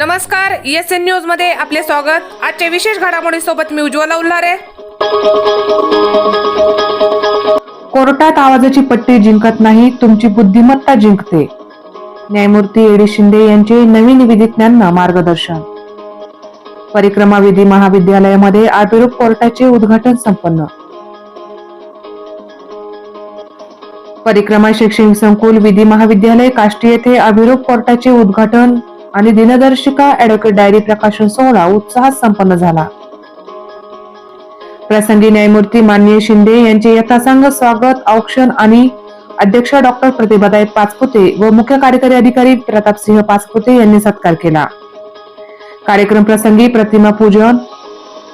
नमस्कार S N न्यूजमध्ये आपले स्वागत. आजच्या विशेष घडामोडी सोबत मी उज्ज्वला उल्हारे. कोर्टात आवाजाची पट्टी जिंकत नाही तुमची बुद्धिमत्ता जिंकते. न्यायमूर्ती एडी शिंदे यांचे नवीन विधिज्ञांना मार्गदर्शन. परिक्रमा विधी महाविद्यालयामध्ये आटोरूप कोर्टाचे उद्घाटन संपन्न. परिक्रमा शैक्षणिक संकुल विधी महाविद्यालय काष्टी येथे अभिरूप कोर्टाचे उद्घाटन. आणि दिनदर्शिका ऍडव्होकेट डायरी प्रकाशन सोहळा उत्साहात संपन्न झाला. प्रसंगी न्यायमूर्ती माननीय शिंदे यांचे यथासांग स्वागत औक्षण आणि अध्यक्ष डॉक्टर प्रतिभाताई पाचपुते व मुख्य कार्यकारी अधिकारी प्रतापसिंह पाचपुते यांनी सत्कार केला. कार्यक्रम प्रसंगी प्रतिमा पूजन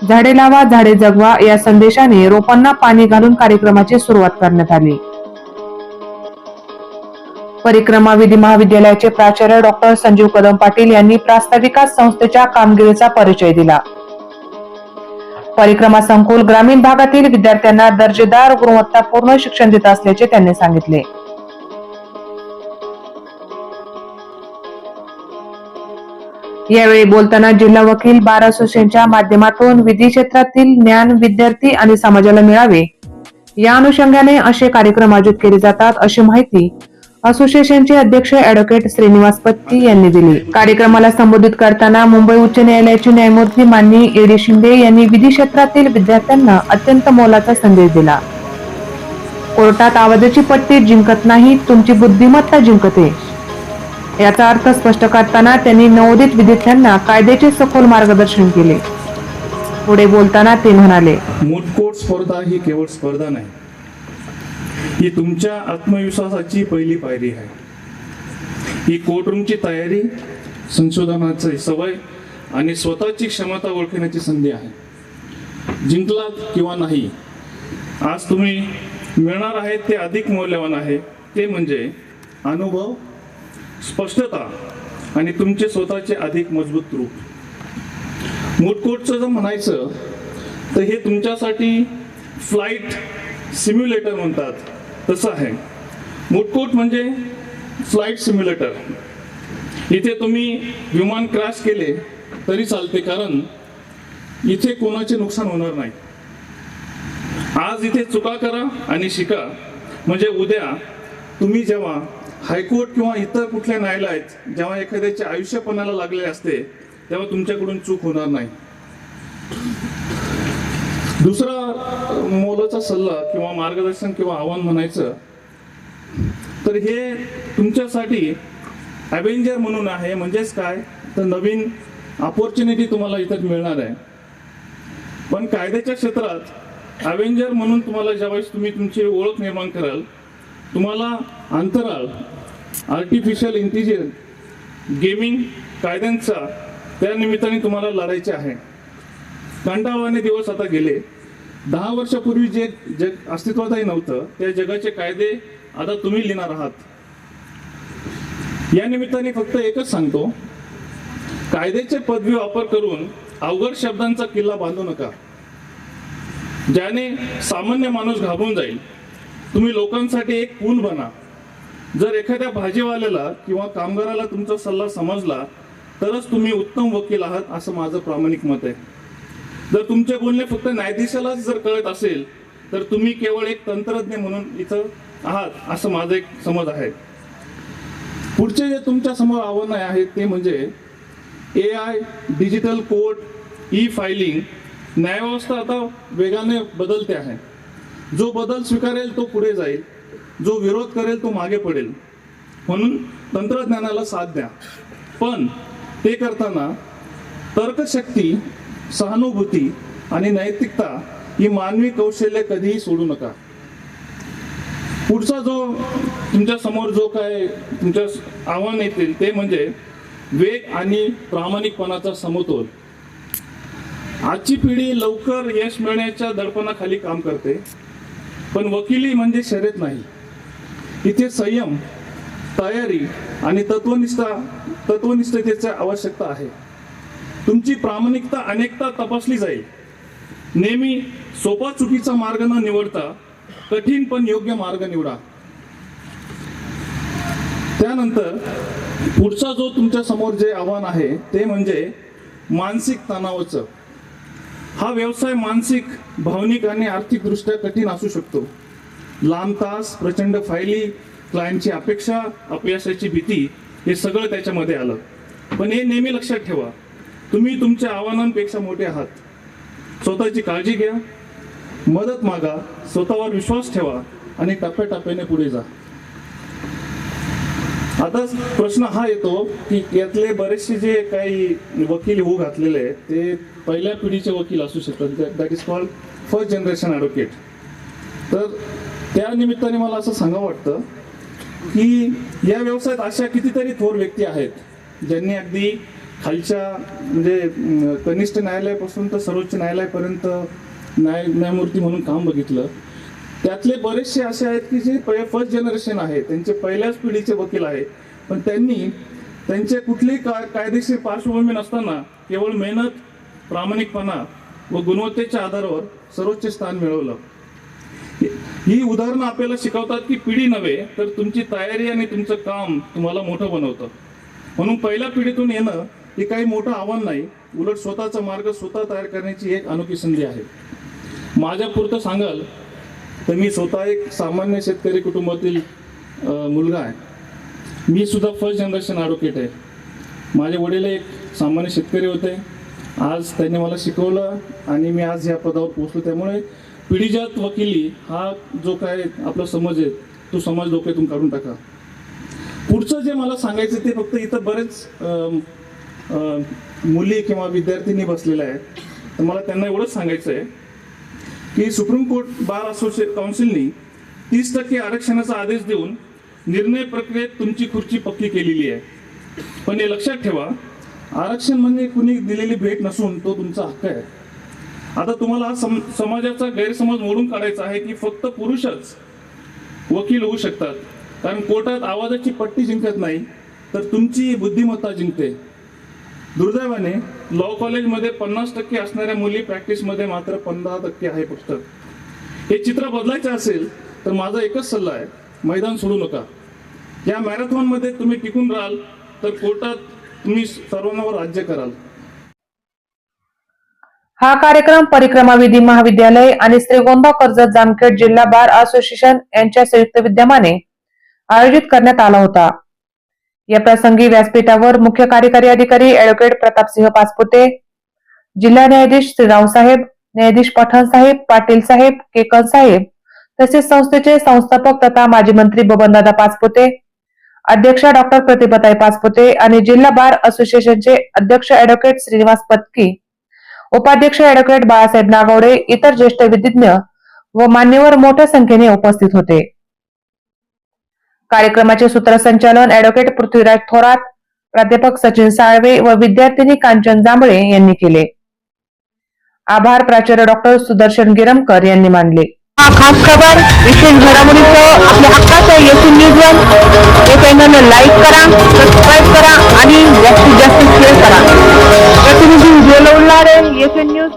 झाडे लावा झाडे जगवा या संदेशाने रोपांना पाणी घालून कार्यक्रमाची सुरुवात करण्यात आली. परिक्रमा विधी महाविद्यालयाचे प्राचार्य डॉक्टर संजीव कदम पाटील यांनी प्रास्ताविका संस्थेच्या कामगिरीचा परिचय दिला. परिक्रमा संकुल ग्रामीण भागातील विद्यार्थ्यांना दर्जेदार गुणवत्तापूर्ण शिक्षण देत असल्याचे त्यांनी सांगितले. यावेळी बोलताना जिल्हा वकील बार असोसिएशनच्या माध्यमातून विधी क्षेत्रातील ज्ञान विद्यार्थी आणि समाजाला मिळावे. या अनुषंगाने असे कार्यक्रम आयोजित केले जातात अशी माहिती असोसिएशनचे अध्यक्ष अॅडव्होकेट श्रीनिवास पत्ती यांनी दिली. कार्यक्रमाला संबोधित करताना मुंबई उच्च न्यायालयाचे न्यायमूर्ती माननीय एडी शिंदे यांनी विधी क्षेत्रातील विद्यार्थ्यांना अत्यंत मोलाचा संदेश दिला. कोर्टात आवाजाची पट्टी जिंकत नाही तुमची बुद्धिमत्ता जिंकते. याचा अर्थ स्पष्ट करताना त्यांनी नवोदित विद्यार्थ्यांना कायद्याचे सखोल मार्गदर्शन केले. पुढे बोलताना ते म्हणाले. मूटकोट स्पर्धा ही केवळ स्पर्धा नाही. ही तुमच्या आत्मविश्वासाची पहिली पायरी आहे. ही कोर्टरूमची तयारी संशोधनाची सवय आणि स्वतःची क्षमता ओळखण्याची संधी आहे. जिंकलात किंवा नाही आज तुम्ही मिळणार आहे ते अधिक मौल्यवान आहे. ते म्हणजे अनुभव स्पष्टता आणि तुमचे स्वतःचे अधिक मजबूत रूप. मूटकोटचं जर म्हणायचं तर हे तुमच्यासाठी फ्लाईट सिम्युलेटर म्हणतात. तसं आहे. मूटकोट म्हणजे फ्लाईट सिम्युलेटर इथे तुम्ही विमान क्रॅश केले तरी चालते कारण इथे कोणाचे नुकसान होणार नाही. आज इथे चुका करा आणि शिका. म्हणजे उद्या तुम्ही जेव्हा हायकोर्ट किंवा इतर कुठल्या न्यायालयात जेव्हा एखाद्याचे आयुष्यपणाला लागले असते तेव्हा तुमच्याकडून चूक होणार नाही. दुसरा मोलाचा सल्ला किंवा मार्गदर्शन किंवा आव्हान म्हणायचं तर हे तुमच्यासाठी ॲव्हेंजर म्हणून आहे. म्हणजेच काय? तर नवीन अपॉर्च्युनिटी तुम्हाला इथं मिळणार आहे. पण कायद्याच्या क्षेत्रात ॲव्हेंजर म्हणून तुम्हाला ज्यावेळेस तुम्ही तुमची ओळख निर्माण कराल तुम्हाला अंतराळ आर्टिफिशियल इंटेलिजन्स गेमिंग कायद्यांचा त्या निमित्ताने तुम्हाला लढायचे आहे. कंटाळवाने दिवस आता गेले. दहा वर्षापूर्वी जे जग अस्तित्वातही नव्हतं त्या जगाचे कायदे आता तुम्ही लिहिणार आहात. या निमित्ताने फक्त एकच सांगतो कायद्याचे पदवी वापर करून अवघड शब्दांचा किल्ला बांधू नका. ज्याने सामान्य माणूस घाबरून जाईल तुम्ही लोकांसाठी एक पूल बना. जर एखाद्या भाजीवाल्याला किंवा कामगाराला तुमचा सल्ला समजला तरच तुम्ही उत्तम वकील आहात असं माझं प्रामाणिक मत आहे. जर तुमचे बोलणे फक्त न्यायाधीशालाच जर कळत असेल तर तुम्ही केवळ एक तंत्रज्ञ म्हणून इथं आहात असं माझं एक समज आहे. पुढचे जे तुमच्यासमोर आव्हान आहे ते म्हणजे A I digital court E filing न्यायव्यवस्था आता वेगाने बदलते आहे. जो बदल स्वीकारेल तो पुढे जाईल. जो विरोध करेल तो मागे पडेल. म्हणून तंत्रज्ञानाला साथ द्या. पण ते करताना तर्कशक्ती सहानुभूती आणि नैतिकता ही मानवी कौशल्य कधीही सोडू नका. पुढचा जो तुमच्यासमोर जो काय तुमच्या आव्हान येतील ते म्हणजे वेग आणि प्रामाणिकपणाचा समतोल. आजची पिढी लवकर यश मिळण्याच्या दडपणाखाली काम करते पण वकिली म्हणजे शर्यत नाही. इथे संयम तयारी आणि तत्वनिष्ठा तत्वनिष्ठतेची आवश्यकता आहे. तुमची प्रामाणिकता अनेकदा तपासली जाईल. नेहमी सोपा चुकीचा मार्ग न निवडता कठीण पण योग्य मार्ग निवडा. त्यानंतर पुढचा जो तुमच्यासमोर जे आव्हान आहे ते म्हणजे मानसिक तणावाचं. हा व्यवसाय मानसिक भावनिक आणि आर्थिकदृष्ट्या कठीण असू शकतो. लांब तास प्रचंड फायली क्लायंटची अपेक्षा अपयशाची भीती हे सगळं त्याच्यामध्ये आलं. पण हे नेहमी लक्षात ठेवा. तुम्ही तुमच्या आव्हानांपेक्षा मोठे आहात. स्वतःची काळजी घ्या. मदत मागा. स्वतःवर विश्वास ठेवा. आणि टप्प्याटप्प्याने पुढे जा. आता प्रश्न हा येतो की यातले बरेचसे जे काही वकील होऊ घातलेले आहेत ते पहिल्या पिढीचे वकील असू शकतात. That is called first generation advocate तर त्या निमित्ताने मला असं सांगावं वाटतं की या व्यवसायात अशा कितीतरी थोर व्यक्ती आहेत ज्यांनी अगदी खालच्या म्हणजे कनिष्ठ न्यायालयापासून तर सर्वोच्च न्यायालयापर्यंत न्याय न्यायमूर्ती म्हणून काम बघितलं. त्यातले बरेचसे असे आहेत की जे फर्स्ट जनरेशन आहे त्यांचे पहिल्याच पिढीचे वकील आहे पण त्यांनी त्यांचे कुठलीही का कायदेशीर पार्श्वभूमी नसताना केवळ मेहनत प्रामाणिकपणा व गुणवत्तेच्या आधारावर सर्वोच्च स्थान मिळवलं. ही उदाहरणं आपल्याला शिकवतात की पिढी नव्हे तर तुमची तयारी आणि तुमचं काम तुम्हाला मोठं बनवतं. म्हणून पहिल्या पिढीतून येणं हे काही मोठं आव्हान नाही. उलट स्वतःचा मार्ग स्वतः तयार करण्याची एक अनोखी संधी आहे. माझ्या पुरतं सांगाल तर मी स्वतः एक सामान्य शेतकरी कुटुंबातील मुलगा आहे. मी सुद्धा फर्स्ट जनरेशन ॲडव्होकेट आहे. माझे वडील एक सामान्य शेतकरी होते. आज त्यांनी मला शिकवलं आणि मी आज या पदावर पोहोचलो. त्यामुळे पिढीजात वकिली हा जो काय आपला समज आहे तो समाज डोक्यातून काढून टाका. पुढचं जे मला सांगायचं ते फक्त इथं बरेच मुली किंवा विद्यार्थिनी बसलेल्या आहेत. तर मला त्यांना एवढंच सांगायचं आहे की सुप्रीम कोर्ट बार असोसिएट काउन्सिलनी तीस टक्के आरक्षणाचा आदेश देऊन निर्णय प्रक्रियेत तुमची खुर्ची पक्की केलेली आहे. पण हे लक्षात ठेवा आरक्षण म्हणजे कुणी दिलेली भेट नसून तो तुमचा हक्क आहे. आता तुम्हाला सम समाजाचा गैरसमज मोडून काढायचा आहे की फक्त पुरुषच वकील होऊ शकतात. कारण कोर्टात आवाजाची पट्टी जिंकत नाही तर तुमची बुद्धिमत्ता जिंकते. दुर्दैवाने लॉ कॉलेजमध्ये पन्नास टक्के असणाऱ्या मुली प्रॅक्टिसमध्ये मात्र पंधरा टक्के आहे फक्त. हे चित्र बदलायचं असेल तर माझा एकच सल्ला आहे मैदान सोडू नका. या मॅरेथॉनमध्ये तुम्ही टिकून राहाल तर कोर्टात तुम्ही सर्वांवर राज्य कराल. हा कार्यक्रम परिक्रमा विधी महाविद्यालय आणि श्रीगोंदा कर्जत जामखेड जिल्हा बार असोसिएशन यांच्या संयुक्त विद्यमाने आयोजित करण्यात आला होता. या प्रसंगी व्यासपीठावर मुख्य कार्यकारी अधिकारी अॅडव्होकेट प्रतापसिंह पाचपुते जिल्हा न्यायाधीश श्री रावसाहेब न्यायाधीश पठाण साहेब पाटील साहेब केकन साहेब तसेच संस्थेचे संस्थापक तथा माजी मंत्री बबनदादा पाचपुते अध्यक्ष डॉक्टर प्रतिभाताई पाचपुते आणि जिल्हा बार असोसिएशनचे अध्यक्ष अॅडव्होकेट श्रीनिवास पत्की उपाध्यक्ष अॅडव्होकेट बाळासाहेब नागवडे इतर ज्येष्ठ विधिज्ञ व मान्यवर मोठ्या संख्येने उपस्थित होते. कार्यक्रमाचे सूत्रसंचालन अॅडव्होकेट पृथ्वीराज थोरात प्राध्यापक सचिन साळवे व विद्यार्थिनी कांचन जांभळे यांनी केले. आभार प्राचार्य डॉक्टर सुदर्शन गिरमकर यांनी मानले. खास खबर विशेष घडामोडीचं आपल्या हक्काचं येथील न्यूज वन हे चॅनल लाईक करा सबस्क्राईब करा आणि जास्तीत जास्त शेअर करा. प्रतिनिधी उज्ज्वल उल्हारे येथील न्यूज